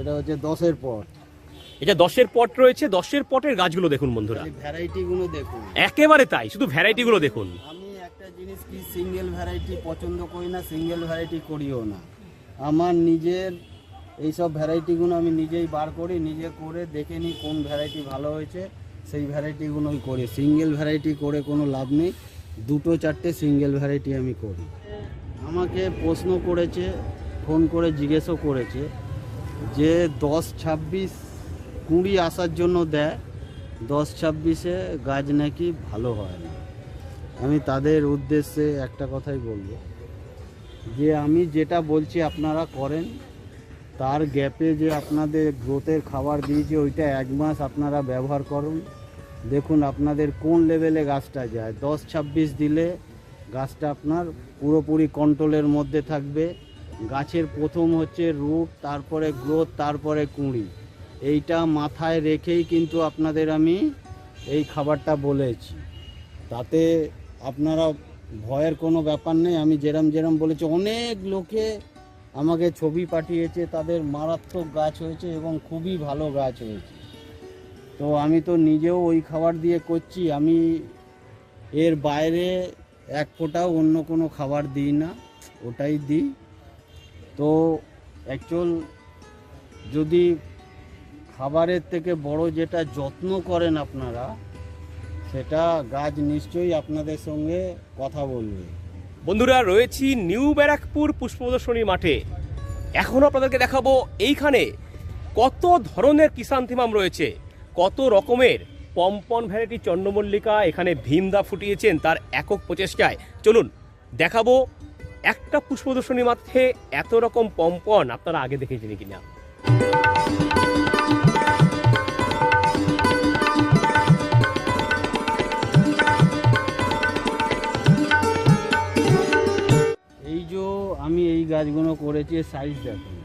এটা হচ্ছে দশের পর এটা দশের পট রয়েছে দশের পটের গাছগুলো দেখুন বন্ধুরা। ভ্যারাইটি গুলো দেখুন। একেবারে তাই শুধু ভ্যারাইটিগুলো দেখুন। আমি একটা জিনিস কি সিঙ্গেল ভ্যারাইটি পছন্দ করি না সিঙ্গেল ভ্যারাইটি করিও না। আমার নিজের এইসব ভ্যারাইটিগুলো আমি নিজেই বার করি নিজে করে দেখে নিই কোন ভ্যারাইটি ভালো হয়েছে সেই ভ্যারাইটিগুলোই করি। সিঙ্গেল ভ্যারাইটি করে কোনো লাভ নেই দুটো চারটে সিঙ্গেল ভ্যারাইটি আমি করি। আমাকে প্রশ্ন করেছে ফোন করে জিজ্ঞেসও করেছে যে দশ ছাব্বিশ কুড়ি আসার জন্য দেয়, দশ ছাব্বিশে গাছ নাকি ভালো হয় না। আমি তাদের উদ্দেশ্যে একটা কথাই বলব, যে আমি যেটা বলছি আপনারা করেন, তার গ্যাপে যে আপনাদের গ্রোথের খাবার দিয়েছি, ওইটা এক মাস আপনারা ব্যবহার করুন। দেখুন আপনাদের কোন লেভেলে গাছটা যায়। দশ ছাব্বিশ দিলে গাছটা আপনার পুরোপুরি কন্ট্রোলের মধ্যে থাকবে। গাছের প্রথম হচ্ছে রুট, তারপরে গ্রোথ, তারপরে কুঁড়ি। এইটা মাথায় রেখেই কিন্তু আপনাদের আমি এই খাবারটা বলেছি। তাতে আপনারা ভয়ের কোনো ব্যাপার নেই, আমি যেরম যেরম বলেছি, অনেক লোকে আমাকে ছবি পাঠিয়েছে, তাদের মারাত্মক গাছ হয়েছে এবং খুবই ভালো গাছ হয়েছে। তো আমি তো নিজেও ওই খাবার দিয়ে করছি, আমি এর বাইরে এক ফোঁটাও অন্য কোনো খাবার দিই না, ওটাই দিই। তো অ্যাকচুয়াল যদি খাবারের থেকে বড় যেটা যত্ন করেন আপনারা, সেটা গাছ নিশ্চয়ই আপনাদের সঙ্গে কথা বলবে। বন্ধুরা, রয়েছি নিউ ব্যারাকপুর পুষ্প প্রদর্শনী মাঠে। এখন আপনাদেরকে দেখাবো এইখানে কত ধরনের কিষান্থিমাম রয়েছে, কত রকমের পম্পন ভ্যারাইটি চন্দ্রমল্লিকা এখানে ভীমদা ফুটিয়েছেন তার একক প্রচেষ্টায়। চলুন, দেখাবো একটা পুষ্প প্রদর্শনী মাঠে এত রকম পম্পন আপনারা আগে দেখেছেন কিনা? এই যে আমি এই গাছগুলো করেছি সাইজ দেখুন।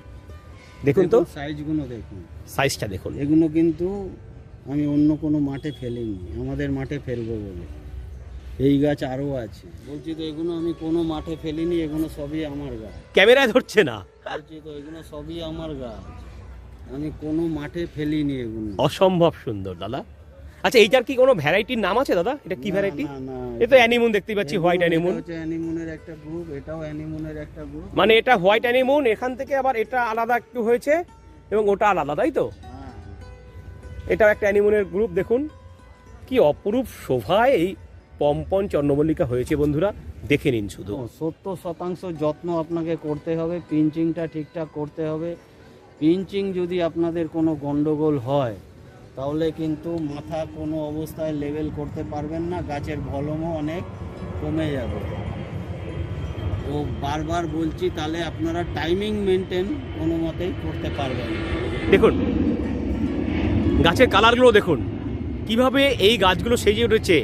দেখুন তো। সাইজগুলো দেখুন। সাইজটা দেখুন। এগুলো কিন্তু আমি অন্য কোনো মাঠে ফেলিনি আমাদের মাঠে ফেলব বলে। এই গাছ আরও আছে। বলছি তো এগুলো আমি কোনো মাঠে ফেলিনি এগুলো সবই আমার গাছ। ক্যামেরায় ধরছে না। বলছি তো এগুলো সবই আমার গাছ। আমি কোনো মাঠে ফেলিনি এগুলো। অসম্ভব সুন্দর দাদা। আচ্ছা এইটার কি কোনো ভ্যারাইটির নাম আছে দাদা? এটা কি ভ্যারাইটি? না, না, এ তো অ্যানিমুন দেখতে পাচ্ছি হোয়াইট এটা অ্যানিমুন হচ্ছে অ্যানিমুনের একটা গ্রুপ এটাও অ্যানিমুনের একটা গ্রুপ মানে এটা হোয়াইট অ্যানিমুন এখান থেকে আবার এটা আলাদা একটু হয়েছে এবং ওটা আলাদা তাই তো? হ্যাঁ। এটাও একটা অ্যানিমুনের গ্রুপ দেখুন। কি অপরূপ শোভায় এই পম্পন চন্দ্রমল্লিকা হয়েছে বন্ধুরা দেখে নিন শুধু। সত্তর শতাংশ যত্ন আপনাকে করতে হবে পিঞ্চিংটা ঠিকঠাক করতে হবে। পিঞ্চিং যদি আপনাদের কোনো গন্ডগোল হয় তাহলে কিন্তু মাথা কোনো অবস্থায় লেভেল করতে পারবেন না গাছের ভলমও অনেক কমে যাবে। তো বারবার বলছি তাহলে আপনারা টাইমিং মেনটেন কোনো মতেই করতে পারবেন দেখুন গাছের কালারগুলো দেখুন। কীভাবে এই গাছগুলো সেজে উঠেছে?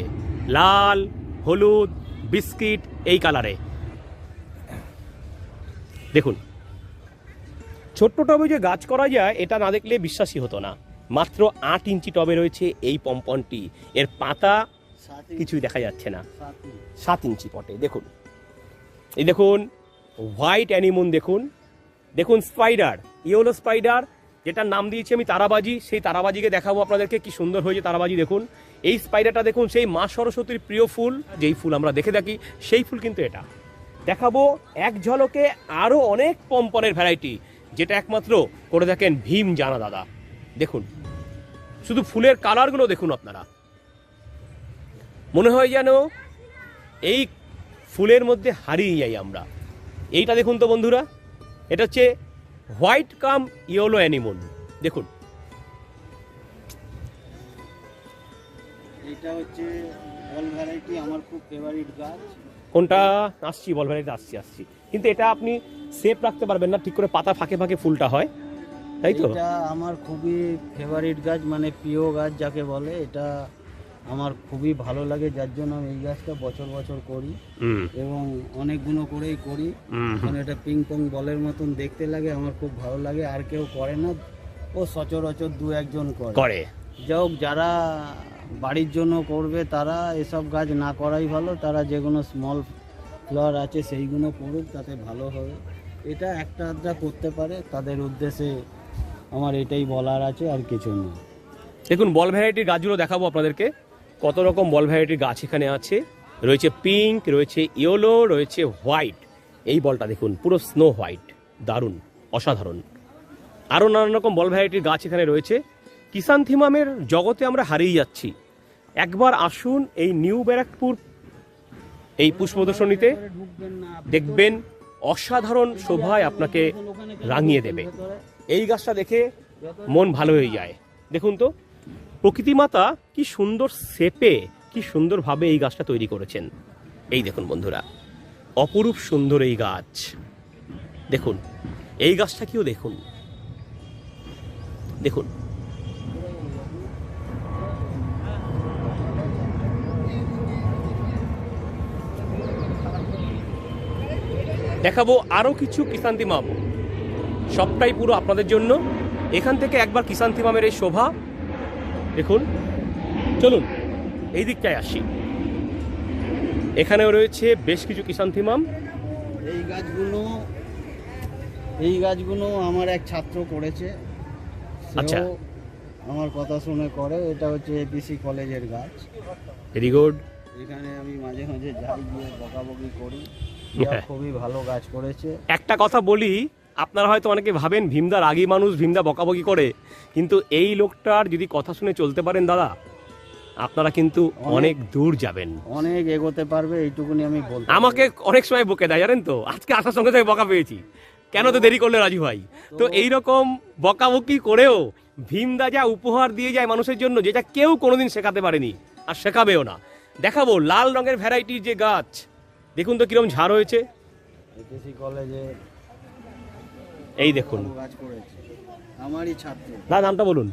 লাল হলুদ বিস্কিট এই কালারে। দেখুন। ছোট্ট টবে যে গাছ করা যায় এটা না দেখলে বিশ্বাসই হতো না। মাত্র আট ইঞ্চি টবে রয়েছে এই পম্পনটি। এর পাতা কিছুই দেখা যাচ্ছে না। সাত ইঞ্চি। পটে দেখুন। এই দেখুন হোয়াইট অ্যানিমন দেখুন। দেখুন স্পাইডার ইয়েলো স্পাইডার যেটার নাম দিয়েছি আমি তারাবাজি, সেই তারাবাজিকে দেখাবো আপনাদেরকে। কি সুন্দর হয়েছে তারাবাজি, দেখুন। এই স্পাইডারটা দেখুন, সেই মা সরস্বতীর প্রিয় ফুল। যেই ফুল আমরা দেখে থাকি, সেই ফুল কিন্তু এটা। দেখাবো এক ঝলকে আরও অনেক পম্পনের ভ্যারাইটি যেটা একমাত্র করে থাকেন ভীম জানা দাদা। দেখুন, শুধু ফুলের কালারগুলো দেখুন আপনারা। মনে হয় যেন এই ফুলের মধ্যে হারিয়ে যাই আমরা। এইটা দেখুন তো বন্ধুরা, এটা হচ্ছে হোয়াইট কাম ইয়েলো অ্যানিমন দেখুন। এইটা হচ্ছে ভ্যারাইটি আমার খুব ফেভারিট গাছ। কোনটা? আসছি বল ভ্যারাইটি আসছি আসছি। কিন্তু এটা আপনি সেফ রাখতে পারবেন না ঠিক করে পাতা ফাঁকে ফাঁকে ফুলটা হয়। তাই তো? এটা আমার খুবই ফেভারিট গাছ মানে প্রিয় গাছ যাকে বলে এটা আমার খুবই ভালো লাগে যার জন্য আমি এই গাছটা বছর বছর করি এবং অনেকগুলো করেই করি। কারণ এটা পিং পং বলের মতন দেখতে লাগে আমার খুব ভালো লাগে আর কেউ করে না। ও সচরাচর দু একজন করে। করে। যাই হোক যারা বাড়ির জন্য করবে তারা এসব গাছ না করাই ভালো তারা যে কোনো স্মল ফ্লাওয়ার আছে সেইগুলো করুক তাতে ভালো হবে। এটা একটা আধটা করতে পারে তাদের উদ্দেশ্যে আমার এটাই বলার আছে আর কিছু না। দেখুন বল ভ্যারাইটির গাছগুলো দেখাবো আপনাদেরকে। কত রকম বল ভ্যারাইটির গাছ এখানে আছে? রয়েছে পিঙ্ক রয়েছে ইয়েলো রয়েছে হোয়াইট এই বলটা দেখুন, পুরো স্নো হোয়াইট দারুণ, অসাধারণ। আরও নানান রকম বল ভ্যারাইটির গাছ এখানে রয়েছে। কিষান থিমামের জগতে আমরা হারিয়ে যাচ্ছি। একবার আসুন এই নিউ ব্যারাকপুর, এই পুষ্প প্রদর্শনীতে দেখবেন অসাধারণ শোভায় আপনাকে রাঙিয়ে দেবে। এই গাছটা দেখে মন ভালো হয়ে যায়। দেখুন তো প্রকৃতি মাতা কি সুন্দর সেপে কি সুন্দরভাবে এই গাছটা তৈরি করেছেন। এই দেখুন বন্ধুরা, অপরূপ সুন্দর এই গাছ। দেখুন, এই গাছটাকেও দেখুন। দেখুন। দেখাবো আরও কিছু কিষান্তি মাম সবটাই পুরো আপনাদের জন্য। এখান থেকে একবার কিষান থিমামের এই শোভা দেখুন চলুন এই দিকটায় আসি। এখানেও রয়েছে বেশ কিছু কিষান থিমাম এই গাছগুলো এই গাছগুলো আমার এক ছাত্র করেছে। আচ্ছা। আমার কথা শুনে করে এটা হচ্ছে এপিসি কলেজের গাছ। ভেরি গুড এখানে আমি মাঝে মাঝে যাই গিয়ে বকাবকি করি। হ্যাঁ। খুবই ভালো গাছ করেছে। একটা কথা বলি আপনারা হয়তো অনেকে ভাবেন ভীমদা রাগী মানুষ ভীমদা বকাবকি করে। কিন্তু এই লোকটার যদি কথা শুনে চলতে পারেন দাদা আপনারা কিন্তু অনেক দূর যাবেন। অনেক এগোতে পারবে এইটুকুনি আমি পারি। আমাকে অনেক সময় বকে দেয় জানেন তো? আজকে আসার সঙ্গে থেকে বকা পেয়েছি। কেন তো দেরি করলে রাজু ভাই? তো এই রকম বকাবকি করেও ভীমদা যা উপহার দিয়ে যায় মানুষের জন্য যেটা কেউ কোনোদিন শেখাতে পারেনি আর শেখাবেও না। দেখাবো লাল রঙের ভ্যারাইটির যে গাছ। দেখুন তো কিরম ঝাড় হয়েছে। কলেজে এই দেখুন। গাছ করেছে। আমারই ছাত্র। না নামটা বলুন।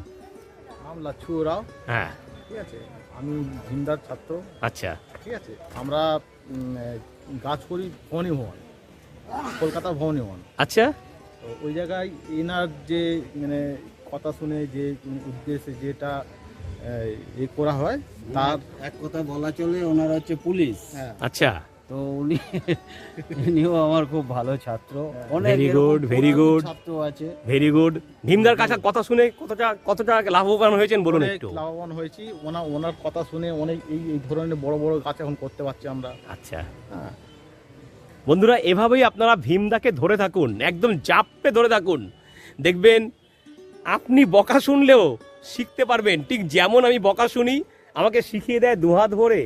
নাম লাচ্ছু রাও। হ্যাঁ। ঠিক আছে? আমি ভিমদার ছাত্র। আচ্ছা। ঠিক আছে? আমরা গাছ করি ভবনী ভবন। কলকাতা ভবনী ভবন। আচ্ছা। তো ওই জায়গায় এনার যে মানে কথা শুনে যে উদ্দেশ্যে যেটা এ করা হয় তার এক কথা বলা চলে ওনারা হচ্ছে পুলিশ। হ্যাঁ। আচ্ছা। তো উনি ইনিও আমার খুব ভালো ছাত্র। অনেক Very এরকম good, very পুরানো good. ছাত্র আছে। ভেরি গুড ভীমদার কাছে কথা শুনে কতটা কতটা লাভবান হয়েছেন বলুন একটু। লাভবান হয়েছি। ওনার ওনার কথা শুনে অনেক এই এই ধরনের বড় বড় গাছ এখন করতে পারছি আমরা। আচ্ছা। হ্যাঁ। বন্ধুরা এভাবেই আপনারা ভীমদাকে ধরে থাকুন একদম জাপটে ধরে থাকুন। দেখবেন আপনি বকা শুনলেও শিখতে পারবেন। ঠিক যেমন আমি বকা শুনি আমাকে শিখিয়ে দেয় দুহাত ভরে।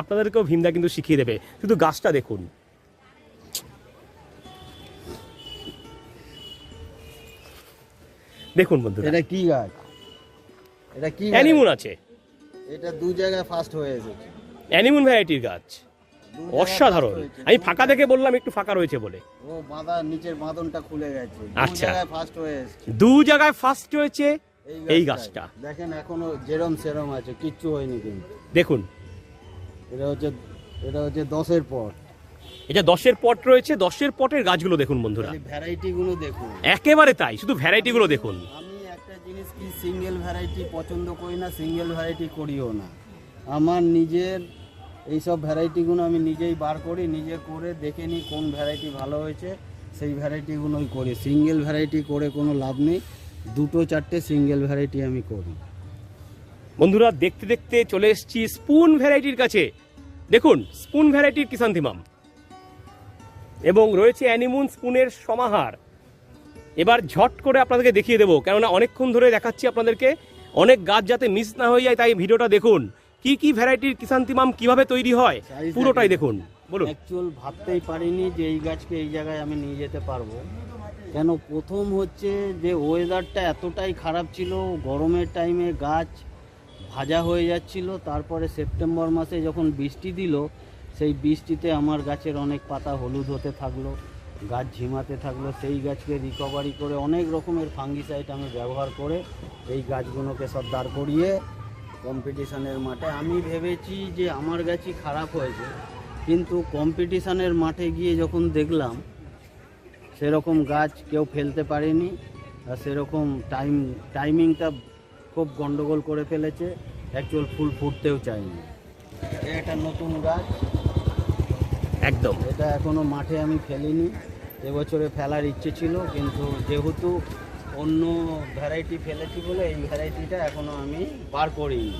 আপনাদেরকেও ভীমদা কিন্তু শিখিয়ে দেবে। শুধু গাছটা দেখুন। দেখুন বন্ধুরা। এটা কি গাছ? এটা কি অ্যানিমুন আছে। এটা দু জায়গায় ফার্স্ট হয়ে এসেছে। অ্যানিমুন ভ্যারাইটির গাছ। অসাধারণ। আমি ফাঁকা দেখে বললাম একটু ফাঁকা রয়েছে বলে। ও বাঁধা নিচের বাঁধনটা খুলে গেছে। আচ্ছা। ফার্স্ট হয়ে এসেছে। দু জায়গায় ফার্স্ট হয়েছে এই গাছটা। দেখেন এখনও যেরম সেরম আছে কিচ্ছু হয়নি কিন্তু। দেখুন। এটা হচ্ছে এটা হচ্ছে দশের পর এটা দশের পট রয়েছে দশের পটের গাছগুলো দেখুন বন্ধুরা। ভ্যারাইটি গুলো দেখুন। একেবারে তাই শুধু ভ্যারাইটিগুলো দেখুন। আমি একটা জিনিস কি সিঙ্গেল ভ্যারাইটি পছন্দ করি না সিঙ্গেল ভ্যারাইটি করিও না। আমার নিজের এইসব ভ্যারাইটিগুলো আমি নিজেই বার করি নিজে করে দেখে নিই কোন ভ্যারাইটি ভালো হয়েছে সেই ভ্যারাইটিগুলোই করি। সিঙ্গেল ভ্যারাইটি করে কোনো লাভ নেই দুটো চারটে সিঙ্গেল ভ্যারাইটি আমি করি। বন্ধুরা দেখতে দেখতে চলে এসেছি স্পুন ভ্যারাইটির কাছে। দেখুন স্পুন ভ্যারাইটির কিষান্তিমাম এবং রয়েছে অ্যানিমুন স্পুনের সমাহার। এবার ঝট করে আপনাদেরকে দেখিয়ে দেবো কেননা অনেকক্ষণ ধরে দেখাচ্ছি আপনাদেরকে। অনেক গাছ যাতে মিস না হয়ে যায় তাই ভিডিওটা দেখুন। কি কি ভ্যারাইটির কিষান্তিমাম কীভাবে তৈরি হয় পুরোটাই দেখুন। দেখুন। বলুন। অ্যাকচুয়াল ভাবতেই পারিনি যে এই গাছকে এই জায়গায় আমি নিয়ে যেতে পারব। কেন প্রথম হচ্ছে যে ওয়েদারটা এতটাই খারাপ ছিল গরমের টাইমে গাছ ভাজা হয়ে যাচ্ছিল, তারপরে সেপ্টেম্বর মাসে যখন বৃষ্টি দিল, সেই বৃষ্টিতে আমার গাছের অনেক পাতা হলুদ হতে থাকল, গাছ ঝিমাতে থাকল। সেই গাছকে রিকভারি করে অনেক রকমের ফাঙ্গিসাইড আমি ব্যবহার করে এই গাছগুলোকে সব দাঁড় করিয়ে কম্পিটিশানের মাঠে। আমি ভেবেছি যে আমার গাছই খারাপ হয়েছে, কিন্তু কম্পিটিশানের মাঠে গিয়ে যখন দেখলাম, সেরকম গাছ কেউ ফেলতে পারেনি, আর সেরকম টাইম টাইমিংটা খুব গন্ডগোল করে ফেলেছে। অ্যাকচুয়াল ফুল ফুটতেও চায়নি এটা একটা নতুন গাছ। একদম। এটা এখনও মাঠে আমি ফেলিনি। এবছরে ফেলার ইচ্ছে ছিল কিন্তু যেহেতু অন্য ভ্যারাইটি ফেলেছি বলে এই ভ্যারাইটিটা এখনও আমি বার করিনি।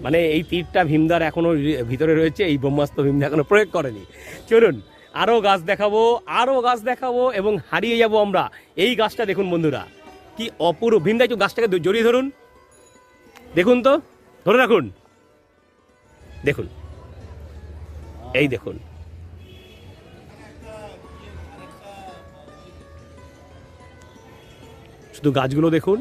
মানে এই তীরটা ভীমদার এখনও রি- ভিতরে রয়েছে এই ব্রহ্মাস্ত্র ভীমদা এখনও প্রয়োগ করেনি। চলুন আরও গাছ দেখাবো আরও গাছ দেখাবো এবং হারিয়ে যাব আমরা। এই গাছটা দেখুন বন্ধুরা। কি অপূর্ব ভীমদা একটু গাছটাকে জড়িয়ে ধরুন। দেখুন তো, ধরে রাখুন। দেখুন। এই দেখুন। শুধু গাছগুলো দেখুন।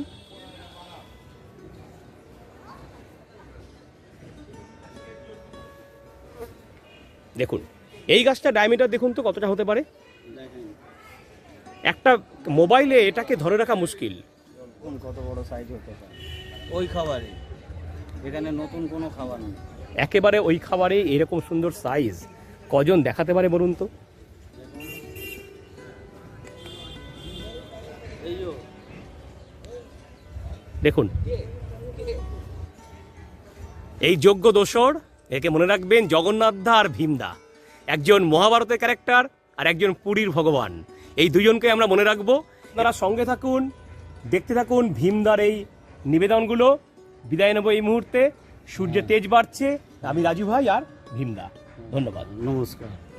দেখুন। এই গাছটা ডায়ামিটার দেখুন তো কতটা হতে পারে? একটা মোবাইলে এটাকে ধরে রাখা মুশকিল। কত বড় সাইজ হতে পারে। ওই খাবারে। এখানে নতুন কোনো খাবার নেই। একেবারে ওই খাবারে এরকম সুন্দর সাইজ কজন দেখাতে পারে বলুন তো? দেখুন। এই যোগ্য দোসর একে মনে রাখবেন জগন্নাথ দা আর ভীমদা। একজন মহাভারতের ক্যারেক্টার আর একজন পুরীর ভগবান। এই দুজনকে আমরা মনে রাখব। তারা সঙ্গে থাকুন, দেখতে থাকুন ভীমদার এই নিবেদনগুলো। বিদায় নেব এই মুহূর্তে। সূর্যের তেজ বাড়ছে। আমি রাজু ভাই আর ভীমদা। ধন্যবাদ। নমস্কার।